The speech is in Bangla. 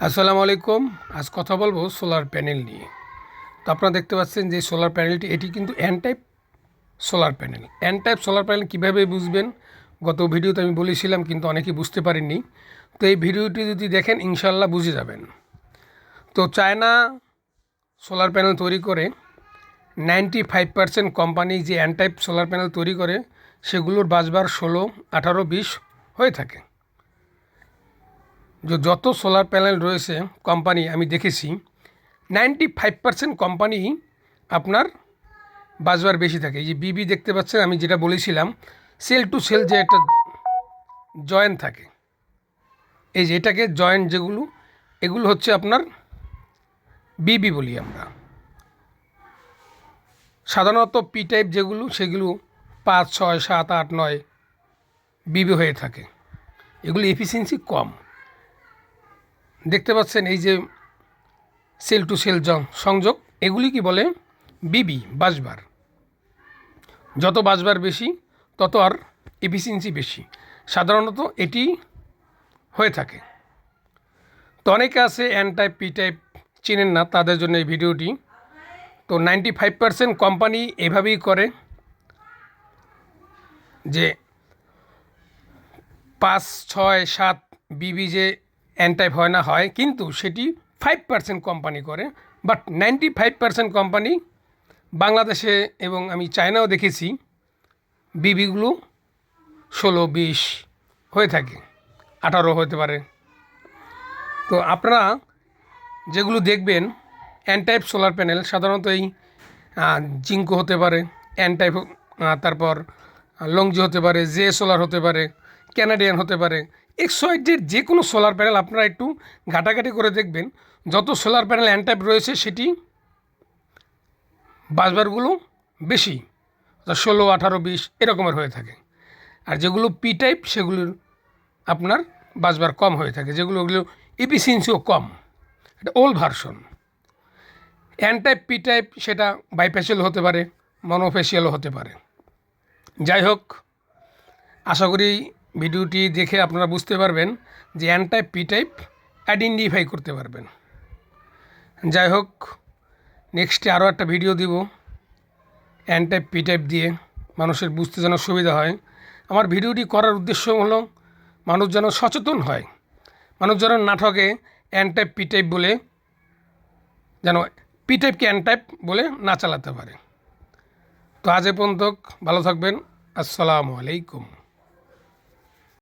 আসসালামু আলাইকুম। আজ কথা বলব সোলার প্যানেল নিয়ে। তো আপনারা দেখতে পাচ্ছেন যে সোলার প্যানেলটি, এটি কিন্তু N type solar panel. N type solar panel কীভাবে বুঝবেন? গত ভিডিওতে আমি বলেছিলাম, কিন্তু অনেকে বুঝতে পারেননি। তো এই ভিডিওটি যদি দেখেন ইনশাল্লাহ বুঝে যাবেন। তো চায়না সোলার প্যানেল তৈরি করে নাইনটি ফাইভ পার্সেন্ট কোম্পানি যে এন টাইপ সোলার প্যানেল তৈরি করে, সেগুলোর বাজবার ষোলো, আঠারো, বিশ হয়ে থাকে। যে যত সোলার প্যানেল রয়েছে কোম্পানি আমি দেখেছি নাইনটি ফাইভ পার্সেন্ট কোম্পানি আপনার বাজবার বেশি থাকে। এই যে বিবি দেখতে পাচ্ছেন, আমি যেটা বলেছিলাম সেল টু সেল যে একটা জয়েন্ট থাকে। এই যে এটাকে জয়েন্ট যেগুলো, এগুলো হচ্ছে আপনার বিবি বলি আমরা। সাধারণত পি টাইপ যেগুলো, সেগুলো পাঁচ, ছয়, সাত, আট, নয় বিবি হয়ে থাকে। এগুলো এফিসিয়েন্সি কম। দেখতে পাচ্ছেন এই যে সেল টু সেল সংযোগ, এগুলি কি বলে? বিবি, বাসবার। যত বাসবার বেশি, তত আর এফিসিয়েন্সি বেশি। সাধারণত এটি হয়ে থাকে। তো অনেকে আছে এন টাইপ পি টাইপ চেনেন না, তাদের জন্য এই ভিডিওটি। তো নাইনটি ফাইভ পার্সেন্ট কোম্পানি এভাবেই করে যে পাঁচ, ছয়, সাত বিবি যে এন টাইপ হয় না হয় কিন্তু সেটি ফাইভ পার্সেন্ট কোম্পানি করে but ninety five percent company বাংলাদেশে এবং আমি চায়নাও দেখেছি, বিবিগুলো ষোলো, বিশ হয়ে থাকে, আঠারো হতে পারে। তো আপনারা যেগুলো দেখবেন এন টাইপ সোলার প্যানেল সাধারণত এই জিঙ্কো হতে পারে এন টাইপ তারপর লংজি হতে পারে জে সোলার হতে পারে ক্যানাডিয়ান হতে পারে। এক্সওয়াইডের যে কোনো সোলার প্যানেল আপনারা একটু ঘাটাঘাটি করে দেখবেন। যত সোলার প্যানেল অ্যান টাইপ রয়েছে, সেটি বাসবারগুলো বেশি। ষোলো, আঠারো, বিশ, এরকমের হয়ে থাকে। আর যেগুলো পি টাইপ সেগুলোর আপনার বাসবার কম হয়ে থাকে। যেগুলো ওগুলো এফিসিয়েন্সিও কম। এটা old version N type P type সেটা বাইফেশিয়াল হতে পারে মনোফেশিয়ালও হতে পারে। যাই হোক, আশা করি ভিডিওটি দেখে আপনারা বুঝতে পারবেন যে N type P type identify করতে পারবেন। যাই হোক নেক্সটে আরও একটা ভিডিও দিব। অ্যান টাইপ পি টাইপ দিয়ে মানুষের বুঝতে যেন সুবিধা হয়। আমার ভিডিওটি করার উদ্দেশ্য হলো মানুষ যেন সচেতন হয়। মানুষ যেন নাটকে অ্যান টাইপ পি টাইপ বলে যেন পি টাইপকে অ্যান টাইপ বলে না চালাতে পারে। তো আজ এ পর্যন্ত, ভালো থাকবেন। আসসালামু আলাইকুম।